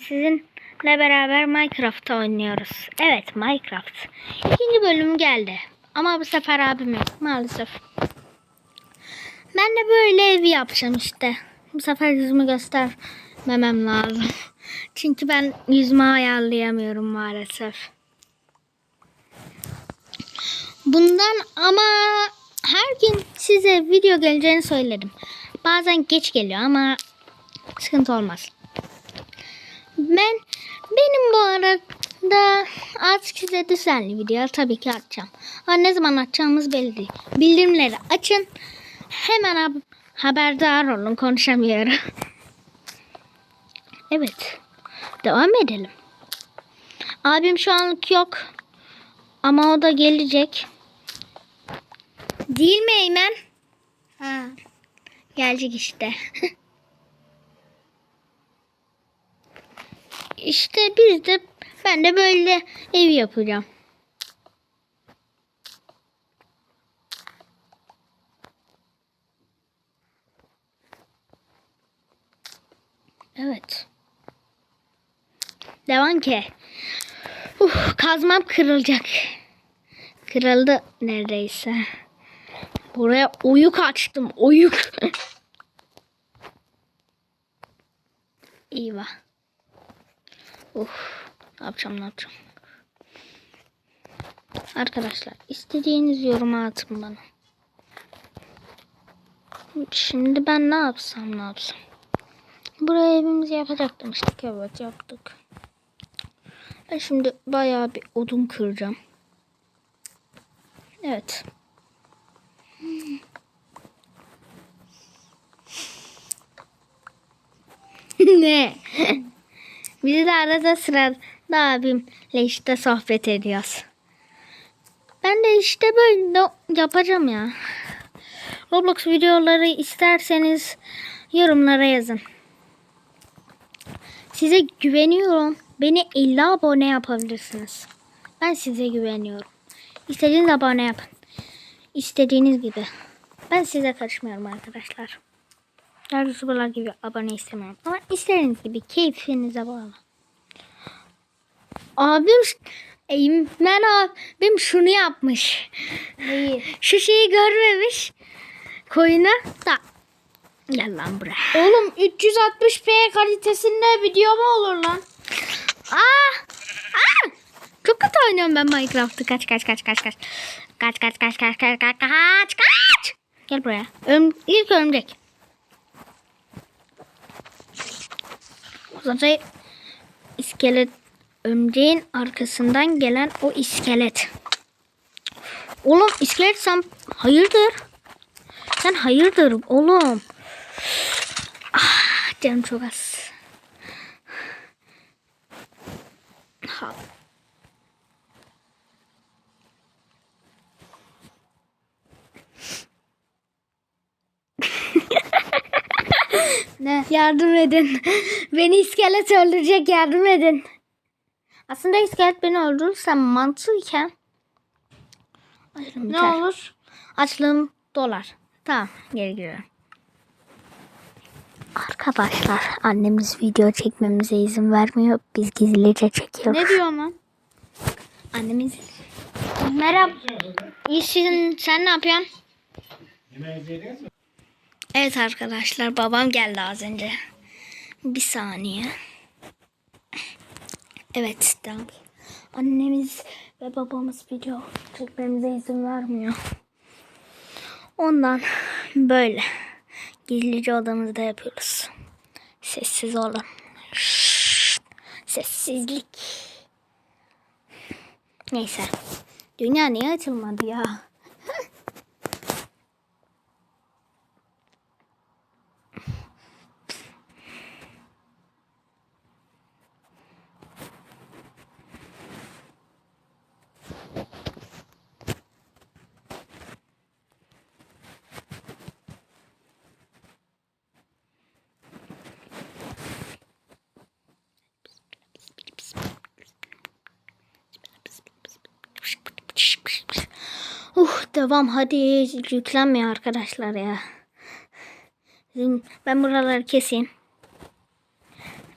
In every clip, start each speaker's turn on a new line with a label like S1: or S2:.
S1: Sizinle beraber Minecraft oynuyoruz. Evet Minecraft. İkinci bölüm geldi. Ama bu sefer abim yok maalesef. Ben de böyle ev yapacağım işte. Bu sefer yüzümü göstermemem lazım. Çünkü ben yüzümü ayarlayamıyorum maalesef. Bundan ama her gün size video geleceğini söyledim. Bazen geç geliyor ama sıkıntı olmaz. Ben benim bu arada artık size düzenli video tabii ki atacağım. Ama ne zaman atacağımız belli değil. Bildirimleri açın. Hemen hab- haberdar olun. Konuşamıyorum. evet. Devam edelim. Abim şu anlık yok. Ama o da gelecek. Değil mi Eymen? Ha. Gelecek işte. İşte biz de ben de böyle ev yapacağım. Evet. Devam ki. Uf, kazmam kırılacak. Kırıldı neredeyse. Buraya oyuk açtım. Oyuk. Eyvah. Uf, ne yapacağım ne yapacağım. Arkadaşlar istediğiniz yoruma atın bana. Şimdi ben ne yapsam ne yapsam. Buraya evimizi yapacak demiştik. Evet yaptık. Ben şimdi bayağı bir odun kıracağım. Evet. ne? Biz de arada sırada abimle işte sohbet ediyoruz. Ben de işte böyle yapacağım ya. Roblox videoları isterseniz yorumlara yazın. Size güveniyorum. Beni 50 abone yapabilirsiniz. Ben size güveniyorum. İstediğiniz abone yapın. İstediğiniz gibi. Ben size karışmıyorum arkadaşlar. Diğer YouTuber'lar gibi abone istemiyorum. Ama istediğiniz gibi keyfinize bağlı. Abim Eymen abim şunu yapmış.
S2: Neyi?
S1: Şu şeyi görmemiş. Koyuna da. Gel lan buraya.
S2: Oğlum 360p kalitesinde video mu olur lan?
S1: Aa! Aa! Çok kötü oynuyorum ben Minecraft'ı. Kaç kaç kaç kaç kaç. Kaç kaç kaç kaç kaç kaç kaç kaç. Gel buraya. Örüm, ilk örümcek. Zaten iskelet örümceğin arkasından gelen o iskelet. Oğlum iskelet sen hayırdır? Sen hayırdır oğlum? Ah, canım çok az. Ha.
S2: Ne?
S1: Yardım edin. Beni iskelet öldürecek yardım edin. Aslında iskelet beni öldürürse mantıken açlığım
S2: Ne olur?
S1: Açlığım dolar. Tamam geri giriyorum. Arkadaşlar annemiz video çekmemize izin vermiyor. Biz gizlice çekiyoruz.
S2: Ne diyorsun lan?
S1: Annemiz. Merhaba. İyisin. Sen ne yapıyorsun? Evet arkadaşlar babam geldi az önce. Bir saniye. Evet tamam. Annemiz ve babamız video çekmemize izin vermiyor. Ondan böyle gizlice odamızda yapıyoruz. Sessiz olun. Sessizlik. Neyse. Dünya niye açılmadı ya? Uh devam hadi yüklenmiyor arkadaşlar ya. Ben buraları keseyim.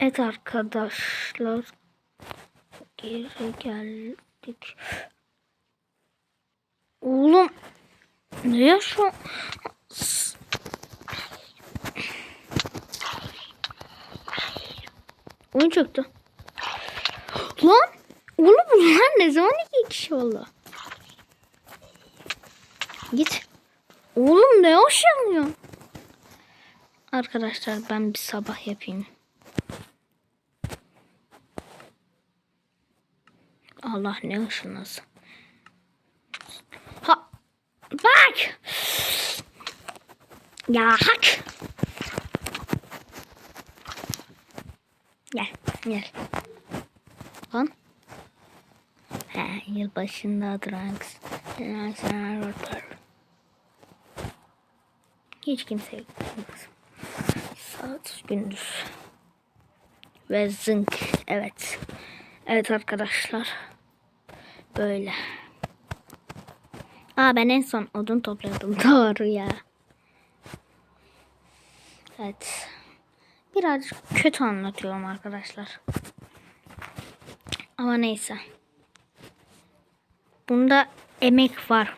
S1: Evet arkadaşlar. Geri geldik. Oğlum. Ne yaşıyor? Oyun çöktü. Lan. Oğlum bunlar ne zaman iki kişi oldu? Git. Oğlum ne yaşanıyor? Arkadaşlar ben bir sabah yapayım. Allah ne ışınlasın. Ha. Bak. Ya hak. Gel. Gel. Lan. He, yılbaşında Drax. Hiç kimse yok. Saat gündüz. Ve zınk. Evet. Evet arkadaşlar. Böyle. Aa ben en son odun topluyordum. Doğru ya. Evet. Birazcık kötü anlatıyorum arkadaşlar. Ama neyse. Bunda emek var.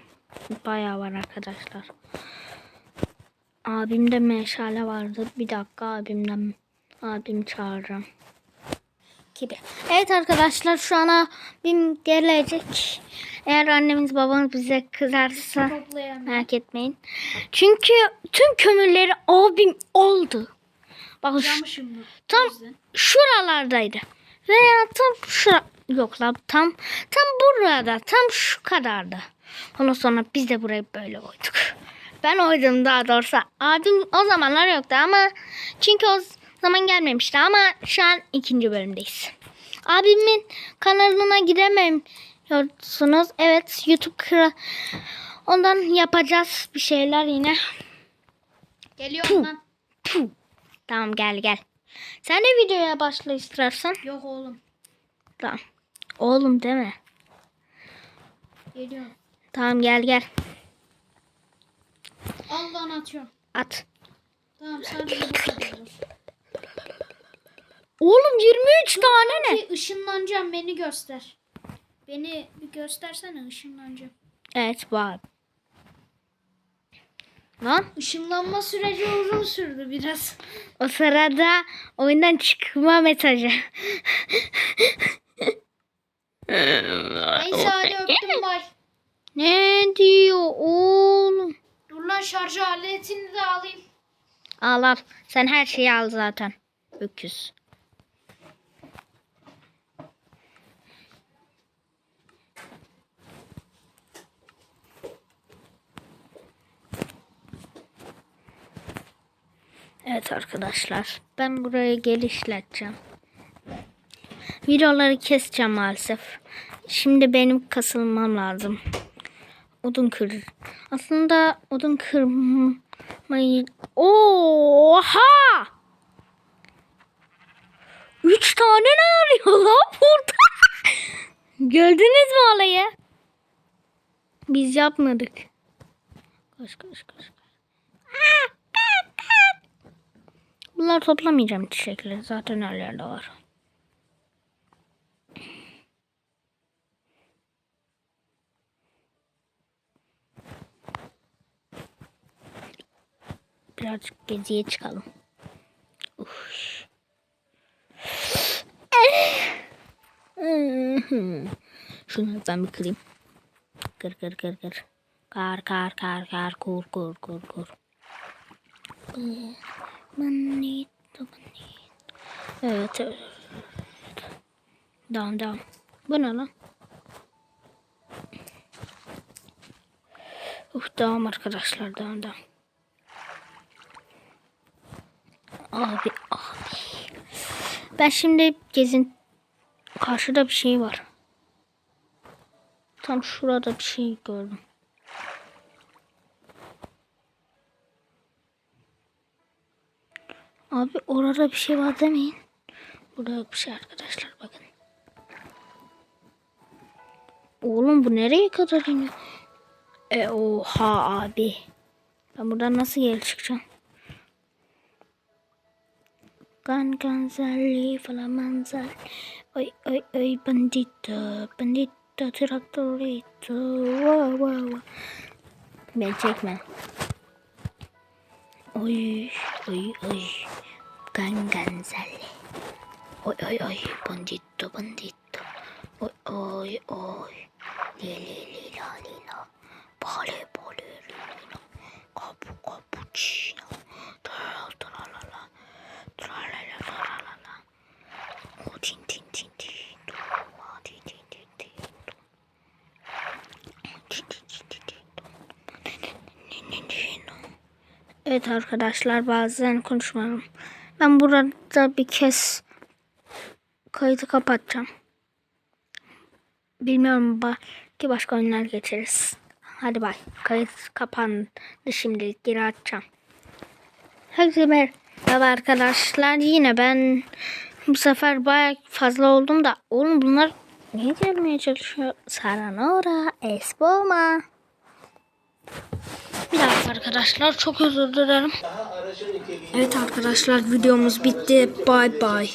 S1: Bayağı var arkadaşlar. Abimde meşale vardı. Bir dakika abimden abim çağıracağım. Gibi. Evet arkadaşlar şu an abim gelecek. Eğer annemiz babamız bize kızarsa merak etmeyin. Çünkü tüm kömürleri abim oldu. Bak şu- tam şuralardaydı. Veya tam şura yok lan tam tam burada tam şu kadardı. Ondan sonra biz de burayı böyle koyduk. Ben oydum daha doğrusu. Abim o zamanlar yoktu ama çünkü o zaman gelmemişti ama şu an ikinci bölümdeyiz. Abimin kanalına gidemiyorsunuz. Evet YouTube kıra ondan yapacağız bir şeyler yine.
S2: Geliyorum lan.
S1: Puh. Tamam gel gel. Sen de videoya başla istersen.
S2: Yok oğlum.
S1: Tamam. Oğlum deme.
S2: Geliyorum.
S1: Tamam gel gel.
S2: Atıyorum.
S1: At.
S2: Tamam sadece bu kadar.
S1: Oğlum 23 tane ne?
S2: Ki ışınlanacağım beni göster. Beni bir göstersene ışınlanacağım.
S1: Evet var. Lan
S2: Işınlanma süreci uzun sürdü biraz.
S1: o sırada oyundan çıkma mesajı.
S2: Neyse hadi öptüm bay.
S1: ne diyor oğlum?
S2: Dur lan şarj aletini de alayım.
S1: Al al. Sen her şeyi al zaten. Öküz. Evet arkadaşlar. Ben burayı geliştireceğim. Videoları keseceğim maalesef. Şimdi benim kasılmam lazım. Odun kır. Aslında odun kırmayı... Oha! Üç tane ne arıyor lan burada? Gördünüz mü olayı? Biz yapmadık. Koş koş koş. Bunları toplamayacağım çiçekleri. Zaten her yerde var. Birazcık geziye çıkalım. Uf. Ben bir kırayım. Kır kır kır kır. Kar kar kar kar kur kur kur kur. Evet evet. Devam devam. Bu ne lan? Uf devam arkadaşlar devam devam. Abi abi. Ben şimdi gezin. Karşıda bir şey var. Tam şurada bir şey gördüm. Abi orada bir şey var demeyin. Burada bir şey arkadaşlar bakın. Oğlum bu nereye kadar iniyor? E oha abi. Ben buradan nasıl geri çıkacağım? Gan Gonzali Flamanzal. Oy oy oy bandito. Bandito traktorito. Wow wow wow. Beni çekme. Oy oy oy. Gan Gonzali. Oy oy oy bandito bandito. Oy oy oy. Li li li la li la. Bale bale li li la. Kapu cappuccino. Tra tra Evet arkadaşlar bazen konuşmuyorum. Ben burada bir kez kaydı kapatacağım. Bilmiyorum belki başka oyunlar geçeriz. Hadi bay. Kayıt kapandı şimdilik geri açacağım. Herkese merhaba arkadaşlar. Yine ben bu sefer bayağı fazla oldum da. Oğlum bunlar ne gelmeye çalışıyor? Saranora, Espoma. Bir dakika arkadaşlar çok özür dilerim. Evet arkadaşlar videomuz bitti. Bye bye.